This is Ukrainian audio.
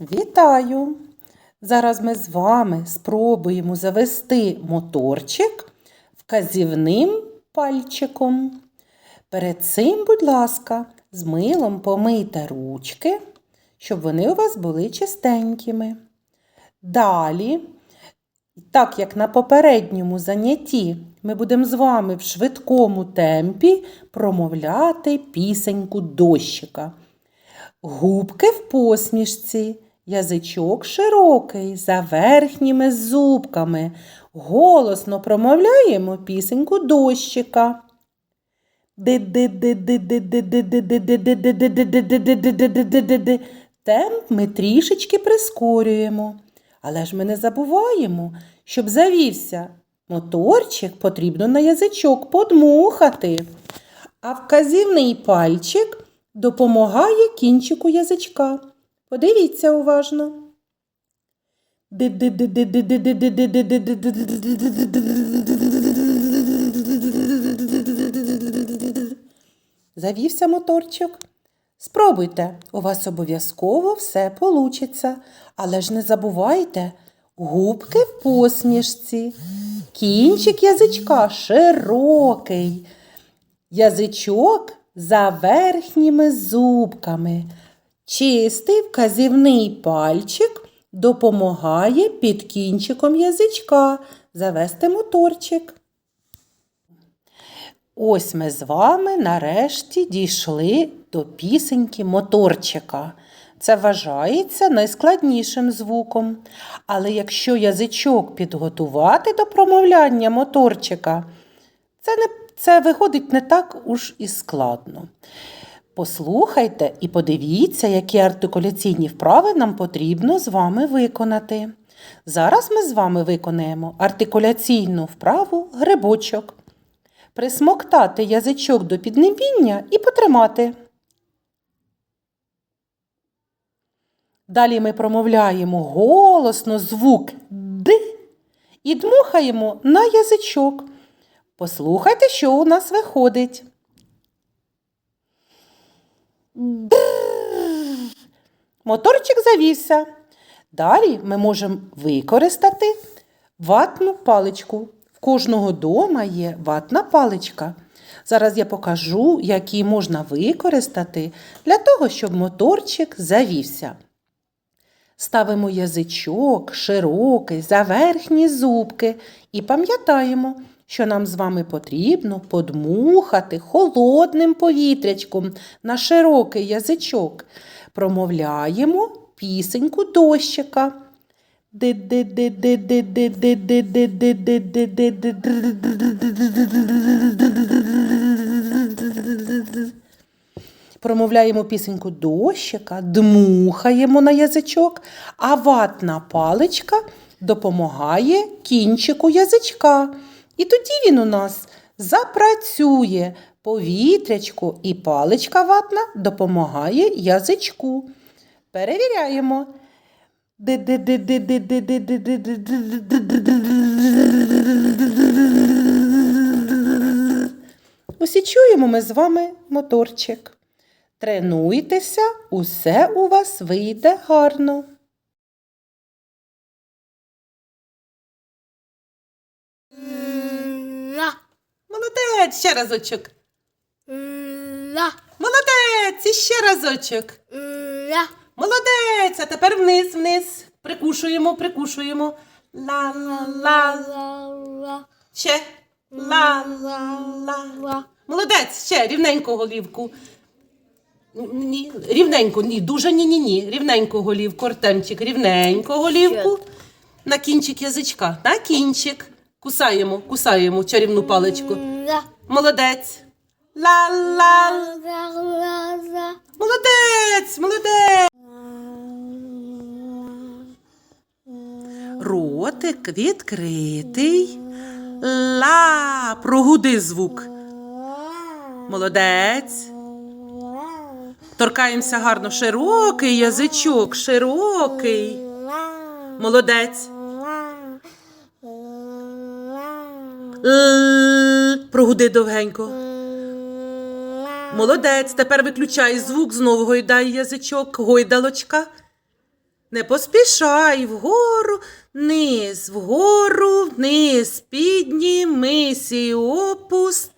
Вітаю! Зараз ми з вами спробуємо завести моторчик вказівним пальчиком. Перед цим, будь ласка, з милом помийте ручки, щоб вони у вас були чистенькими. Далі, так як на попередньому занятті, ми будемо з вами в швидкому темпі промовляти пісеньку дощика. Губки в посмішці. Язичок широкий, за верхніми зубками. Голосно промовляємо пісеньку дощика. Темп ми трішечки прискорюємо. Але ж ми не забуваємо, щоб завівся моторчик, потрібно на язичок подмухати. А вказівний пальчик допомагає кінчику язичка. Подивіться уважно. Завівся моторчик. Спробуйте, у вас обов'язково все получиться. Але ж не забувайте, губки в посмішці, кінчик язичка широкий, язичок за верхніми зубками. Чистий вказівний пальчик допомагає під кінчиком язичка завести моторчик. Ось ми з вами нарешті дійшли до пісеньки моторчика. Це вважається найскладнішим звуком. Але якщо язичок підготувати до промовляння моторчика, це, не, це виходить не так уж і складно. Послухайте і подивіться, які артикуляційні вправи нам потрібно з вами виконати. Зараз ми з вами виконаємо артикуляційну вправу грибочок. Присмоктати язичок до піднебіння і потримати. Далі ми промовляємо голосно звук Д і дмухаємо на язичок. Послухайте, що у нас виходить. Моторчик завівся. Далі ми можемо використати ватну паличку. В кожного дома є ватна паличка. Зараз я покажу, як її можна використати для того, щоб моторчик завівся. Ставимо язичок широкий за верхні зубки і пам'ятаємо, що нам з вами потрібно подмухати холодним повітрячком на широкий язичок. Промовляємо пісеньку дощика. Промовляємо пісеньку дощика, дмухаємо на язичок, а ватна паличка допомагає кінчику язичка. І тоді він у нас запрацює повітрячку, і паличка ватна допомагає язичку. Перевіряємо. Усі чуємо ми з вами моторчик. Тренуйтеся, усе у вас вийде гарно. Молодець, ще разочок. ла, Молодець, і ще разочок. ла, Молодець, а тепер вниз, вниз. Прикушуємо, прикушуємо. Ла-ла-ла. ла, Ще. Ла-ла-ла. ла. Молодець, ще рівненько голівку. Ні, рівненько, ні, дуже ні-ні-ні. Рівненько голівку, Артемчик, рівненько голівку. На кінчик язичка, на кінчик. Кусаємо, кусаємо чарівну паличку. Ла, Молодець. Ла, ла, ла. Молодець, молодець. Ротик відкритий. Ла. Прогуди звук. Молодець. Торкаємося гарно. Широкий язичок, широкий. Молодець. Л. Прогуди довгенько. Молодець. Тепер виключай звук, знову гойдай язичок, гойдалочка. Не поспішай вгору, вниз, вгору, вниз, піднімись і опустись.